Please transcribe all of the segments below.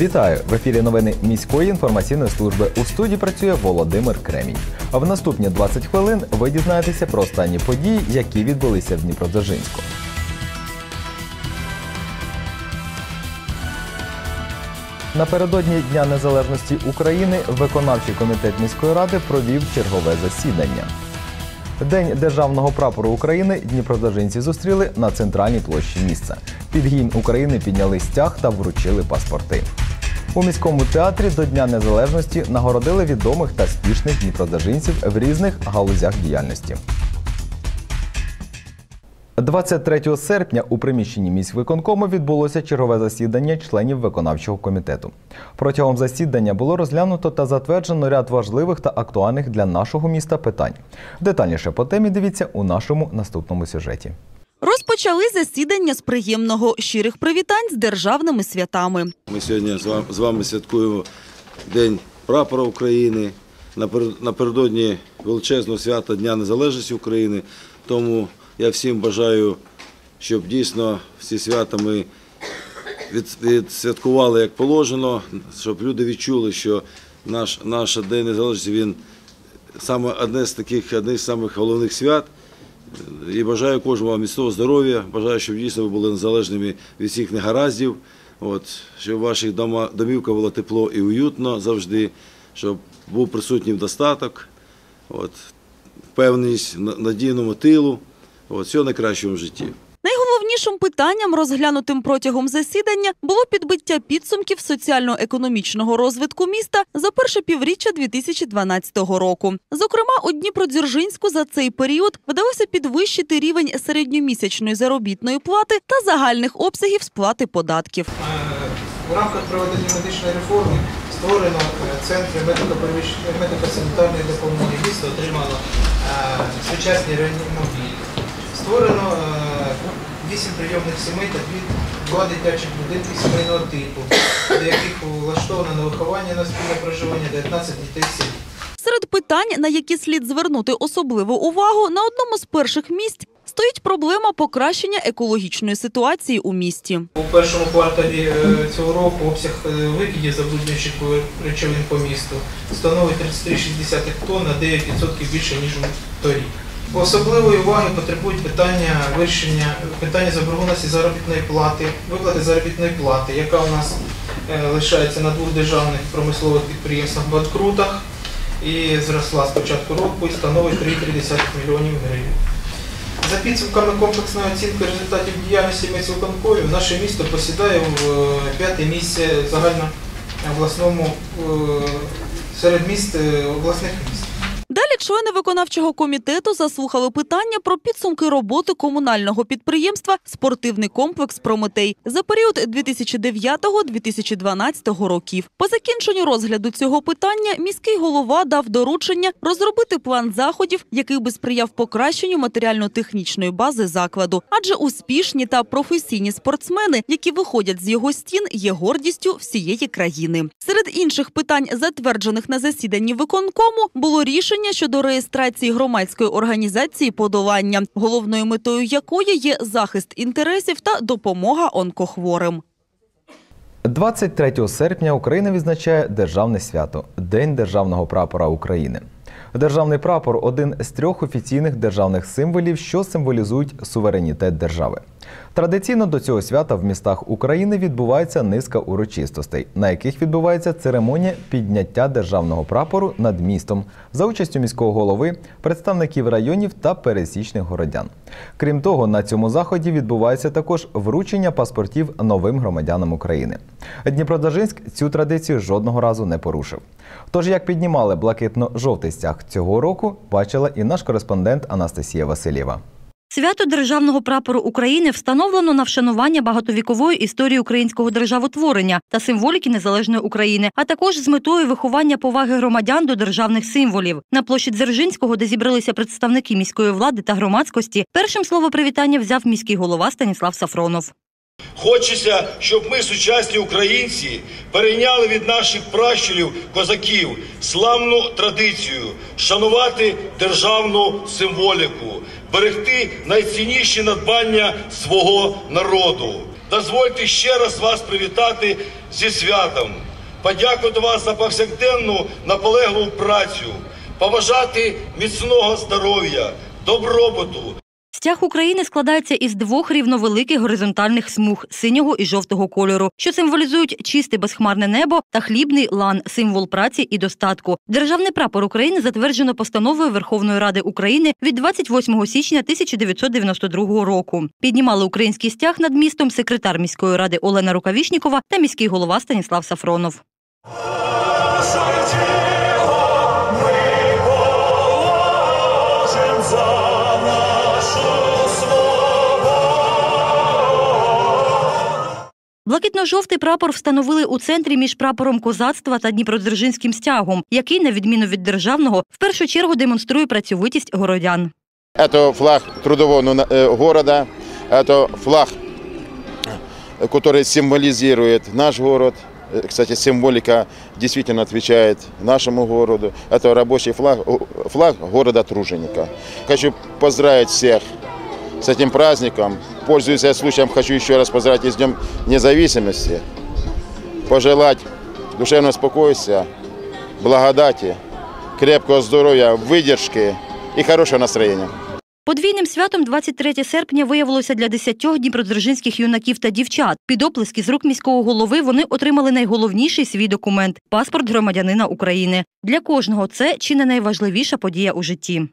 Вітаю в ефірі новини міської інформаційної служби. У студії працює Володимир Кремінь. А в наступні 20 хвилин ви дізнаєтеся про останні події, які відбулися в Дніпродзержинську. Напередодні Дня Незалежності України виконавчий комітет міської ради провів чергове засідання. День державного прапору України дніпродзержинці зустріли на центральній площі міста. Під гімн України підняли стяг та вручили паспорти. У міському театрі до Дня Незалежності нагородили відомих та спішних дніпродзержинців в різних галузях діяльності. 23 серпня у приміщенні міськвиконкому відбулося чергове засідання членів виконавчого комітету. Протягом засідання було розглянуто та затверджено ряд важливих та актуальних для нашого міста питань. Детальніше по темі дивіться у нашому наступному сюжеті. Розпочали засідання з приємного щирих привітань з державними святами. Ми сьогодні з вами, святкуємо День прапора України напер- напередодні величезного свята Дня Незалежності України. Тому я всім бажаю, щоб дійсно всі свята ми від- відсвяткували як положено, щоб люди відчули, що наш, наш День Незалежності він саме одне з таких, одне з самих головних свят. І бажаю кожному вам міцного здоров'я. Бажаю, щоб дійсно ви були незалежними від всіх негараздів. От, щоб в ваших дома, домівках було тепло і уютно завжди, щоб був присутній достаток, от, впевненість надійному тилу. От, всього найкращого в житті. Найголовнішим питанням, розглянутим протягом засідання, було підбиття підсумків соціально-економічного розвитку міста за перше півріччя 2012 року. Зокрема, у Дніпродзержинську за цей період вдалося підвищити рівень середньомісячної заробітної плати та загальних обсягів сплати податків. Е, В рамках проведення медичної реформи створено е, центри медико-санітарної допомоги. Місто отримало е, сучасні реанімобілі. Створено е, 8 прийомних сімей та дві- два дитячих будинки сімейного типу, до яких влаштовано на виховання на спільне проживання 19 дітей сім'ї. Серед питань, на які слід звернути особливу увагу, на одному з перших місць стоїть проблема покращення екологічної ситуації у місті. У першому кварталі е, цього року обсяг е, викидів забруднюючих речовин по місту становить 33,6 тонн на 9% більше, ніж торік. Особливої уваги потребують питання вирішення питання заборгованості заробітної плати, виплати заробітної плати, яка у нас е, лишається на двох державних промислових підприємствах банкрутах і зросла з початку року і становить 3,3 мільйонів гривень. За підсумками комплексної оцінки результатів діяльності міськвиконкомів, наше місто посідає в е, п'яте місце загально обласному е, серед міст обласних міст. Члени виконавчого комітету заслухали питання про підсумки роботи комунального підприємства Спортивний комплекс Прометей за період 2009-2012 років. По закінченню розгляду цього питання міський голова дав доручення розробити план заходів, який би сприяв покращенню матеріально-технічної бази закладу. Адже успішні та професійні спортсмени, які виходять з його стін, є гордістю всієї країни. Серед інших питань, затверджених на засіданні виконкому, було рішення щодо реєстрації громадської організації подолання, головною метою якої є захист інтересів та допомога онкохворим. 23 серпня Україна відзначає державне свято День державного прапора України. Державний прапор один з трьох офіційних державних символів, що символізують суверенітет держави. Традиційно до цього свята в містах України відбувається низка урочистостей, на яких відбувається церемонія підняття державного прапору над містом за участю міського голови, представників районів та пересічних городян. Крім того, на цьому заході відбувається також вручення паспортів новим громадянам України. Дніпродзержинськ цю традицію жодного разу не порушив. Тож, як піднімали блакитно-жовтий стяг цього року, бачила і наш кореспондент Анастасія Васильєва. Свято державного прапору України встановлено на вшанування багатовікової історії українського державотворення та символіки незалежної України, а також з метою виховання поваги громадян до державних символів. На площі Дзержинського, де зібралися представники міської влади та громадськості, першим слово привітання взяв міський голова Станіслав Сафронов. Хочеться, щоб ми, сучасні українці, перейняли від наших пращурів козаків славну традицію шанувати державну символіку, берегти найцінніші надбання свого народу. Дозвольте ще раз вас привітати зі святом, подякувати вас за повсякденну наполеглу працю, побажати міцного здоров'я, добробуту, Стяг України складається із двох рівновеликих горизонтальних смуг синього і жовтого кольору, що символізують чисте безхмарне небо та хлібний лан символ праці і достатку. Державний прапор України затверджено постановою Верховної Ради України від 28 січня 1992 року. Піднімали український стяг над містом секретар міської ради Олена Рукавішнікова та міський голова Станіслав Сафронов. Блакитно-жовтий прапор встановили у центрі між прапором козацтва та Дніпродзержинським стягом, який, на відміну від державного, в першу чергу демонструє працьовитість городян. Это флаг трудового ну, на- э, города, это флаг, э, который символизирует наш город. Э, Кстати, символика действительно отвечает нашему городу. Это рабочий флаг, о, флаг города Труженика. Хочу поздравить всех с этим праздником. Пользуясь случаем, хочу еще раз поздравить и с Днем независимости. Пожелать душевного спокойствия, благодати, крепкого здоровья, выдержки и хорошего настроения. Подвійним святом 23 серпня виявилося для десятьох дніпродзержинських юнаків та дівчат. Під оплески з рук міського голови вони отримали найголовніший свій документ паспорт громадянина України. Для кожного це чи не найважливіша подія у житті.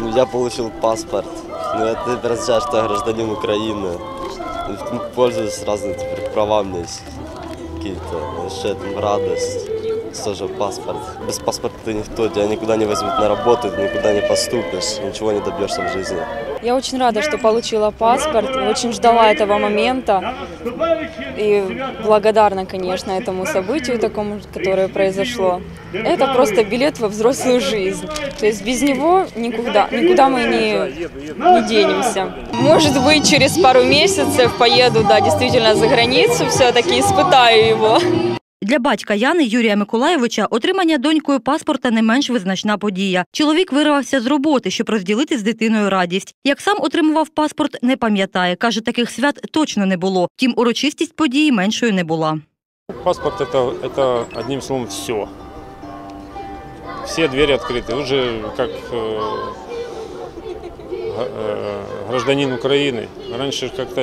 Ну, Я получил паспорт. Ну, это теперь означает, что я гражданин Украины. Ну, Пользуюсь разными теперь правами есть какие-то. Еще там радость. Тоже паспорт. Без паспорта ты никто, тебя никуда не возьмут на работу, ты никуда не поступишь, ничего не добьешься в жизни. Я очень рада, что получила паспорт, очень ждала этого момента и благодарна, конечно, этому событию такому, которое произошло. Это просто билет во взрослую жизнь. То есть без него никуда, никуда мы не, не денемся. Может быть, через пару месяцев поеду, да, действительно за границу, все-таки испытаю его. Для батька Яни Юрія Миколаєвича отримання донькою паспорта не менш визначна подія. Чоловік вирвався з роботи, щоб розділити з дитиною радість. Як сам отримував паспорт, не пам'ятає. Каже, таких свят точно не було. Втім, урочистість події меншою не була. Паспорт это, это одним словом все. Все двери открыты. Уже как э, г- э, гражданин Украины. Раньше как-то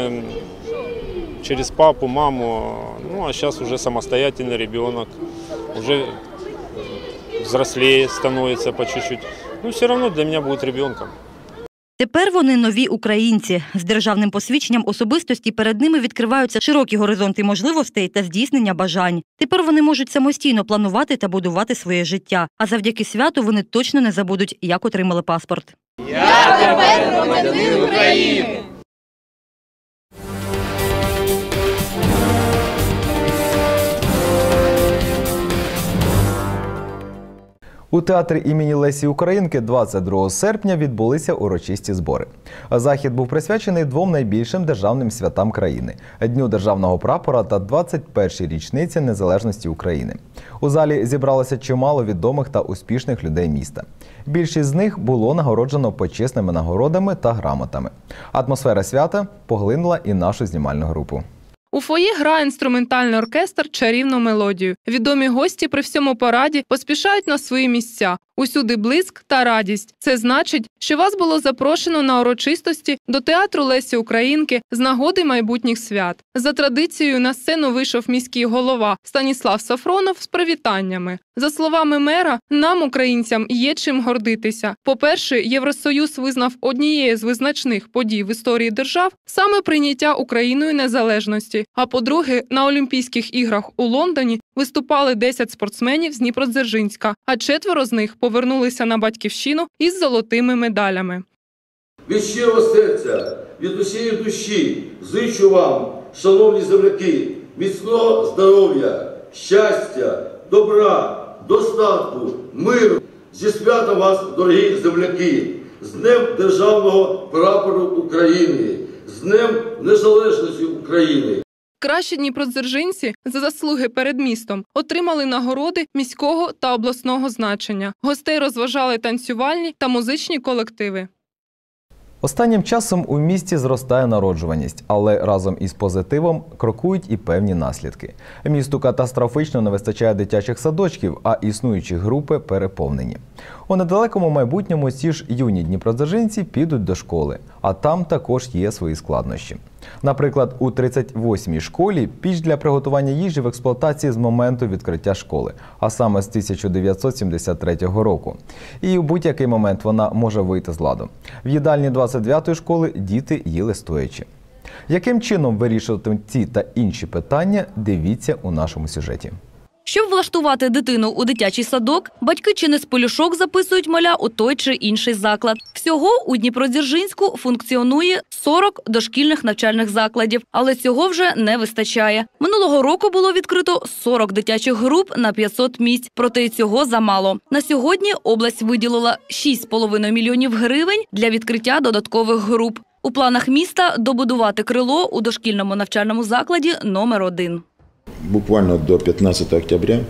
через папу, маму, ну а сейчас уже самостоятельный ребенок, уже взрослее становится по чуть-чуть. Ну все равно для меня будет ребенком. Тепер вони нові українці. З державним посвідченням особистості перед ними відкриваються широкі горизонти можливостей та здійснення бажань. Тепер вони можуть самостійно планувати та будувати своє життя. А завдяки святу вони точно не забудуть, як отримали паспорт. У театрі імені Лесі Українки 22 серпня відбулися урочисті збори. Захід був присвячений двом найбільшим державним святам країни Дню державного прапора та 21-й річниці незалежності України. У залі зібралося чимало відомих та успішних людей міста. Більшість з них було нагороджено почесними нагородами та грамотами. Атмосфера свята поглинула і нашу знімальну групу. У фоє грає інструментальний оркестр чарівну мелодію. Відомі гості при всьому параді поспішають на свої місця. Усюди блиск та радість. Це значить, що вас було запрошено на урочистості до театру Лесі Українки з нагоди майбутніх свят. За традицією на сцену вийшов міський голова Станіслав Сафронов з привітаннями. За словами мера, нам, українцям, є чим гордитися. По-перше, Євросоюз визнав однією з визначних подій в історії держав саме прийняття Україною незалежності. А по-друге, на Олімпійських іграх у Лондоні виступали 10 спортсменів з Дніпродзержинська, а четверо з них повернулися на батьківщину із золотими медалями. Від щирого серця, від усієї душі зичу вам, шановні земляки, міцного здоров'я, щастя, добра, достатку, миру. Зі святом вас, дорогі земляки, з Днем Державного прапору України. з Днем Незалежності України! Кращі дніпродзержинці за заслуги перед містом отримали нагороди міського та обласного значення. Гостей розважали танцювальні та музичні колективи. Останнім часом у місті зростає народжуваність, але разом із позитивом крокують і певні наслідки. Місту катастрофично не вистачає дитячих садочків, а існуючі групи переповнені. У недалекому майбутньому ці ж юні дніпродзержинці підуть до школи, а там також є свої складнощі. Наприклад, у 38-й школі піч для приготування їжі в експлуатації з моменту відкриття школи, а саме з 1973 року. І у будь-який момент вона може вийти з ладу. В їдальні 29-ї школи діти їли стоячи. Яким чином вирішувати ці та інші питання, дивіться у нашому сюжеті. Щоб влаштувати дитину у дитячий садок, батьки чи не з полюшок записують маля у той чи інший заклад. Всього у Дніпродзержинську функціонує 40 дошкільних навчальних закладів, але цього вже не вистачає. Минулого року було відкрито 40 дитячих груп на 500 місць, проте й цього замало. На сьогодні область виділила 6,5 мільйонів гривень для відкриття додаткових груп. У планах міста добудувати крило у дошкільному навчальному закладі номер 1 буквально до 15 октября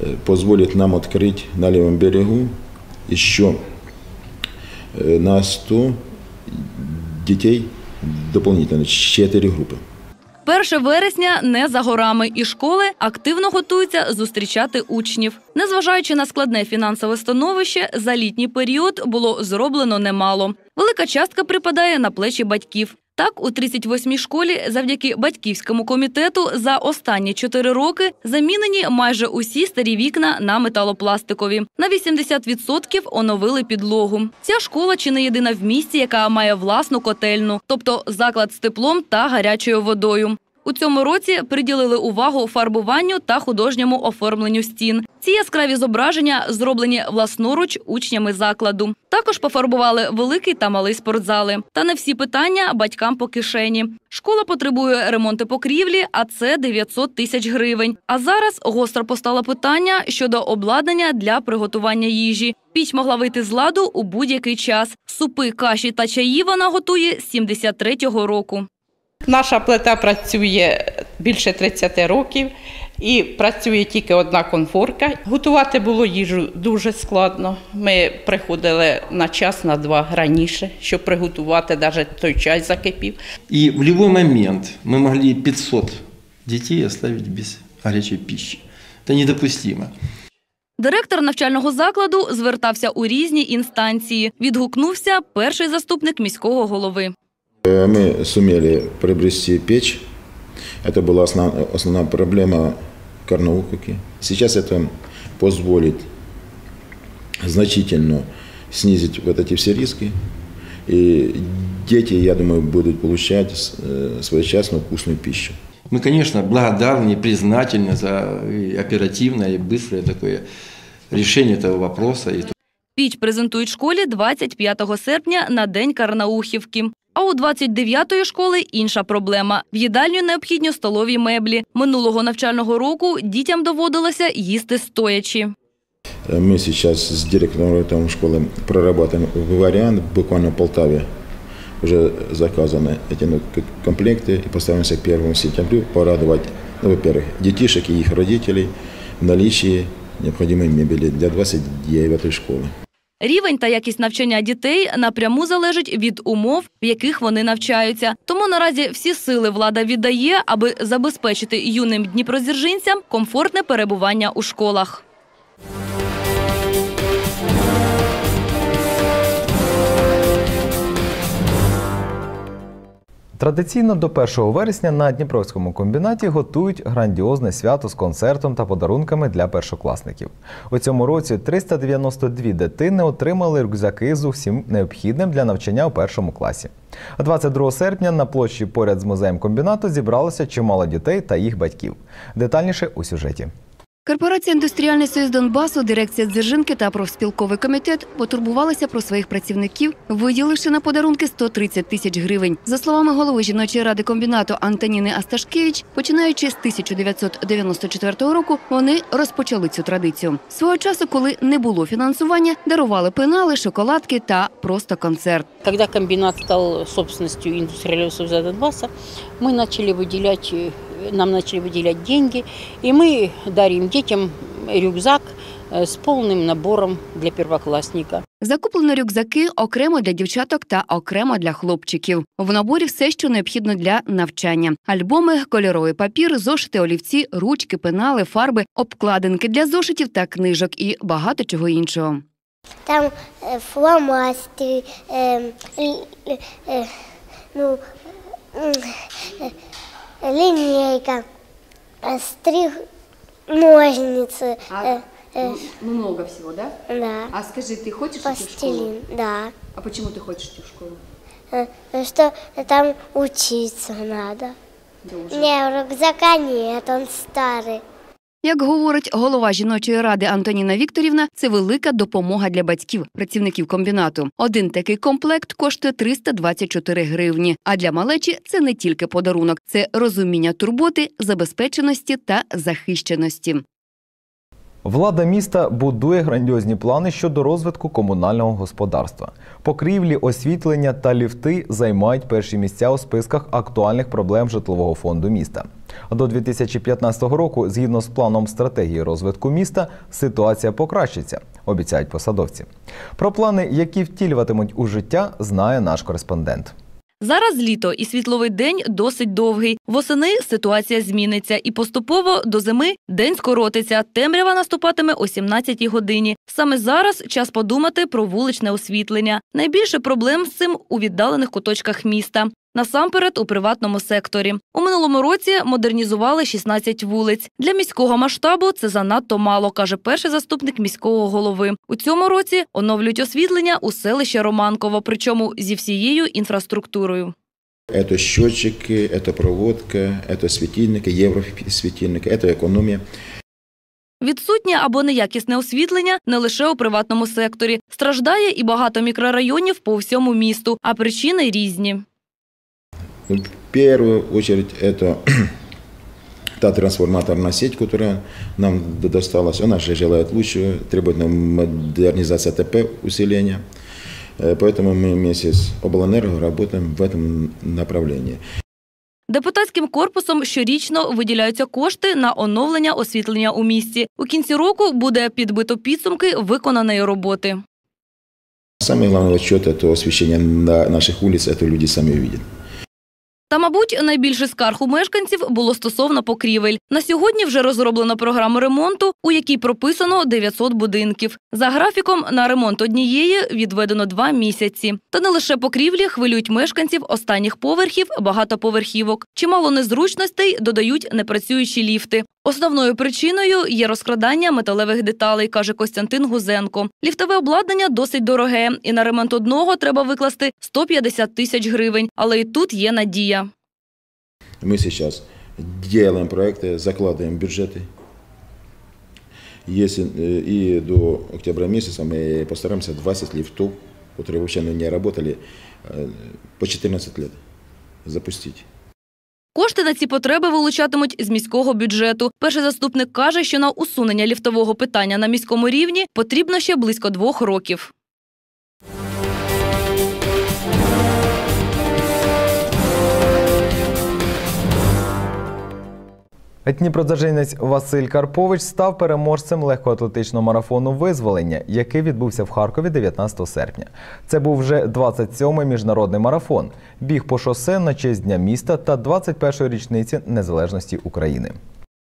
э, позволит нам открыть на левом берегу еще э, на 100 детей дополнительно, 4 группы. 1 вересня не за горами, і школи активно готуються зустрічати учнів. Незважаючи на складне фінансове становище, за літній період було зроблено немало. Велика частка припадає на плечі батьків. Так, у 38-й школі завдяки батьківському комітету за останні 4 роки замінені майже усі старі вікна на металопластикові. На 80% оновили підлогу. Ця школа чи не єдина в місті, яка має власну котельну, тобто заклад з теплом та гарячою водою. У цьому році приділили увагу фарбуванню та художньому оформленню стін. Ці яскраві зображення зроблені власноруч учнями закладу. Також пофарбували великий та малий спортзали. Та не всі питання батькам по кишені. Школа потребує ремонту покрівлі, а це 900 тисяч гривень. А зараз гостро постало питання щодо обладнання для приготування їжі. Піч могла вийти з ладу у будь-який час. Супи, каші та чаї вона готує з 73-го року. Наша плита працює більше 30 років і працює тільки одна конфорка. Готувати було їжу дуже складно. Ми приходили на час, на два раніше, щоб приготувати, навіть той чай закипів. И в любой момент мы могли 500 детей оставить без горячей пищи. Это недопустимо. Директор навчального закладу звертався у різні інстанції. Відгукнувся перший заступник міського голови. Э, Мы сумели приобрести печь. Это была основ- основная проблема Карнауховки. Сейчас это позволит значительно снизить вот эти все риски. И дети, я думаю, будут получать э, своечасную вкусную пищу. Мы, конечно, благодарны и признательны за и оперативное и быстрое такое решение этого вопроса. И Піч презентують школі 25 серпня на День Карнаухівки. А у 29-ї школи інша проблема. В їдальню необхідні столові меблі. Минулого навчального року дітям доводилося їсти стоячи. Э, Мы сейчас с директором там школы прорабатываем вариант. Буквально в Полтаве уже заказаны эти ну, к- комплекты. И постараемся к 1 сентябрю порадовать, ну, во-первых, детишек и их родителей в наличии необходимой мебели для 29 школы. Рівень та якість навчання дітей напряму залежить від умов, в яких вони навчаються. Тому наразі всі сили влада віддає, аби забезпечити юним дніпрозіржинцям комфортне перебування у школах. Традиційно до 1 вересня на Дніпровському комбінаті готують грандіозне свято з концертом та подарунками для першокласників. У цьому році 392 дитини отримали рюкзаки з усім необхідним для навчання у першому класі. А 22 серпня на площі поряд з музеєм комбінату зібралося чимало дітей та їх батьків. Детальніше у сюжеті. Корпорація «Індустріальний союз Донбасу», дирекція Дзержинки та профспілковий комітет потурбувалися про своїх працівників, виділивши на подарунки 130 тисяч гривень. За словами голови жіночої ради комбінату Антоніни Асташкевич, починаючи з 1994 року, вони розпочали цю традицію. Свого часу, коли не було фінансування, дарували пенали, шоколадки та просто концерт. Когда комбинат стал собственностью индустриального союза Донбасса, мы начали выделять, э, нам начали выделять деньги, и мы дарим детям рюкзак э, с полным набором для первоклассника. Закуплено рюкзаки окремо для дівчаток та окремо для хлопчиків. В наборі все, що необхідно для навчання: альбоми, кольоровий папір, зошити, олівці, ручки, пенали, фарби, обкладинки для зошитів та книжок і багато чого іншого. Там е, фломастери, е, л- е, ну, м, е, линейка, е, стриг, ножницы. э, э, много всего, да? да. А скажи, ты хочешь Пластилин, да. А почему ты хочешь идти в школу? Э, ну, Что там учиться надо. Не, рюкзака нет, он старый. Як говорить голова жіночої ради Антоніна Вікторівна, це велика допомога для батьків, працівників комбінату. Один такий комплект коштує 324 гривні. А для малечі це не тільки подарунок, це розуміння турботи, забезпеченості та захищеності. Влада міста будує грандіозні плани щодо розвитку комунального господарства. Покрівлі, освітлення та ліфти займають перші місця у списках актуальних проблем житлового фонду міста. До 2015 року, згідно з планом стратегії розвитку міста, ситуація покращиться, обіцяють посадовці. Про плани, які втілюватимуть у життя, знає наш кореспондент. Зараз літо і світловий день досить довгий. Восени ситуація зміниться, і поступово до зими день скоротиться. Темрява наступатиме о 17-й годині. Саме зараз час подумати про вуличне освітлення. Найбільше проблем з цим у віддалених куточках міста Насамперед у приватному секторі. У минулому році модернізували 16 вулиць. Для міського масштабу це занадто мало, каже перший заступник міського голови. У цьому році оновлюють освітлення у селище Романково, причому зі всією інфраструктурою. Это счетчики, это проводка, это светильники, евросветильники, это экономия. Відсутнє або неякісне освітлення не лише у приватному секторі. Страждає і багато мікрорайонів по всьому місту, а причини різні. Ну, В первую очередь это та трансформаторная сеть, которая нам д- досталась. Она же желает лучшего, требует нам модернизации ТП, усиления. Э, Поэтому мы вместе с Облэнерго работаем в этом направлении. Депутатським корпусом щорічно виділяються кошти на оновлення освітлення у місті. У кінці року буде підбито підсумки виконаної роботи. Самый главный отчет – это освещение на наших улиц, это люди сами увидят. Та, мабуть, найбільше скарг у мешканців було стосовно покрівель. На сьогодні вже розроблено програму ремонту, у якій прописано 900 будинків. За графіком на ремонт однієї відведено два місяці. Та не лише покрівлі хвилюють мешканців останніх поверхів багатоповерхівок. Чимало незручностей додають непрацюючі ліфти. Основною причиною є розкрадання металевих деталей, каже Костянтин Гузенко. Ліфтове обладнання досить дороге, і на ремонт одного треба викласти 150 тисяч гривень. Але і тут є надія. Мы сейчас делаем проекты, закладываем бюджеты. Если, э, и до октября месяца мы постараемся 20 лифтов, которые вообще не работали, э, по 14 лет запустить. Кошти на ці потреби вилучатимуть з міського бюджету. Перший заступник каже, що на усунення ліфтового питання на міському рівні потрібно ще близько двох років. Дніпродзержинець Василь Карпович став переможцем легкоатлетичного марафону визволення, який відбувся в Харкові 19 серпня. Це був вже 27-й міжнародний марафон, біг по шосе на честь дня міста та 21-ї річниці незалежності України.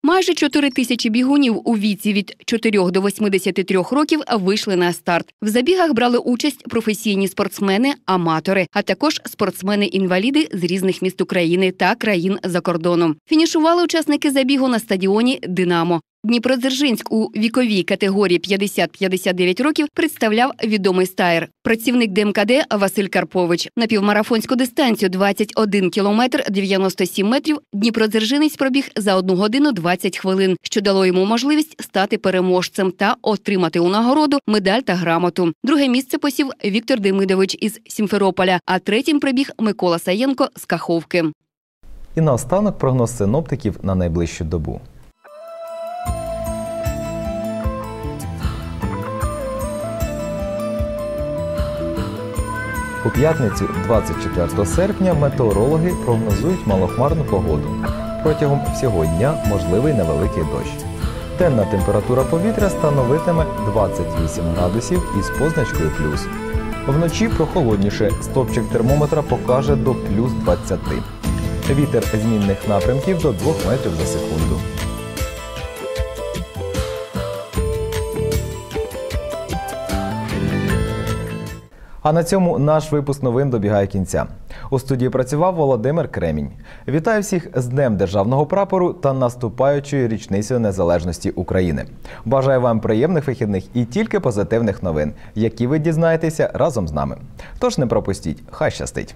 Майже 4 тисячі бігунів у віці від 4 до 83 років вийшли на старт. В забігах брали участь професійні спортсмени, аматори, а також спортсмени-інваліди з різних міст України та країн за кордоном. Фінішували учасники забігу на стадіоні Динамо. Дніпродзержинськ у віковій категорії 50-59 років представляв відомий стаєр. Працівник ДМКД Василь Карпович. На півмарафонську дистанцію 21 кілометр 97 метрів Дніпродзержинець пробіг за 1 годину 20 хвилин, що дало йому можливість стати переможцем та отримати у нагороду медаль та грамоту. Друге місце посів Віктор Демидович із Сімферополя, а третім прибіг Микола Саєнко з Каховки. І наостанок прогноз синоптиків на найближчу добу. У п'ятницю, 24 серпня, метеорологи прогнозують малохмарну погоду. Протягом всього дня можливий невеликий дощ. Денна температура повітря становитиме 28 градусів із позначкою плюс. Вночі прохолодніше. Стопчик термометра покаже до плюс 20. Вітер змінних напрямків до 2 метрів за секунду. А на цьому наш випуск новин добігає кінця. У студії працював Володимир Кремінь. Вітаю всіх з Днем Державного прапору та наступаючою річницею незалежності України. Бажаю вам приємних вихідних і тільки позитивних новин, які ви дізнаєтеся разом з нами. Тож не пропустіть, хай щастить!